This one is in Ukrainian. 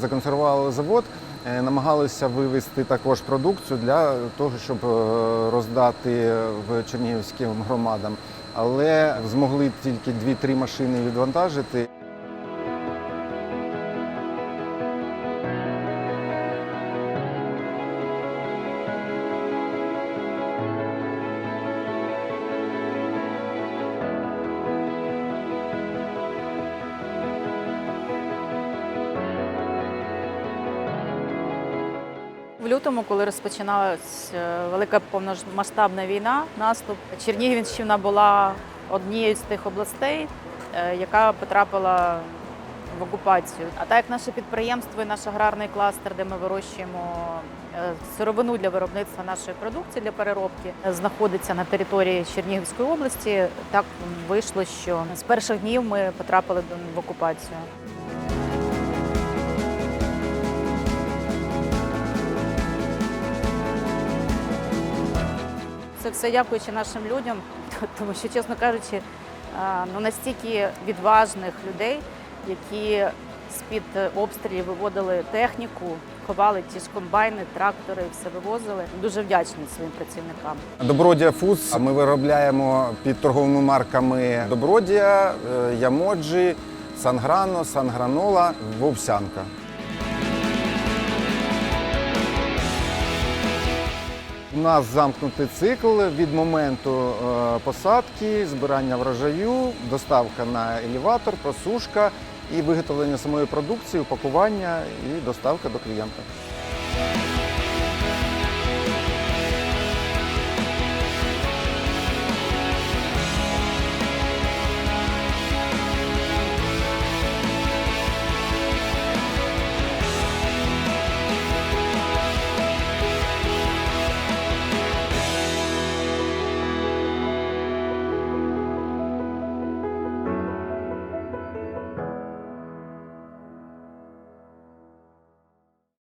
Законсервували завод, е, намагалися вивезти також продукцію для того, щоб е, роздати в чернігівським громадам, але змогли тільки 2-3 машини відвантажити. В лютому, коли розпочиналась е, велика повномасштабна війна, наступ, Чернігівщина була однією з тих областей, е, яка потрапила в окупацію. А так як наше підприємство і наш аграрний кластер, де ми вирощуємо е, сировину для виробництва нашої продукції для переробки, знаходиться на території Чернігівської області, так вийшло, що з перших днів ми потрапили в окупацію. Це все дякуючи нашим людям, тому що, чесно кажучи, ну настільки відважних людей, які з-під обстрілів виводили техніку, ховали ті ж комбайни, трактори, все вивозили. Дуже вдячні своїм працівникам. Добродія Фудс ми виробляємо під торговими марками Добродія, е, Ямоджі, Санграно, Сангранола, Вовсянка. Нас замкнутий цикл від моменту е, посадки, збирання врожаю, доставка на елеватор, просушка і виготовлення самої продукції, упакування і доставка до клієнта.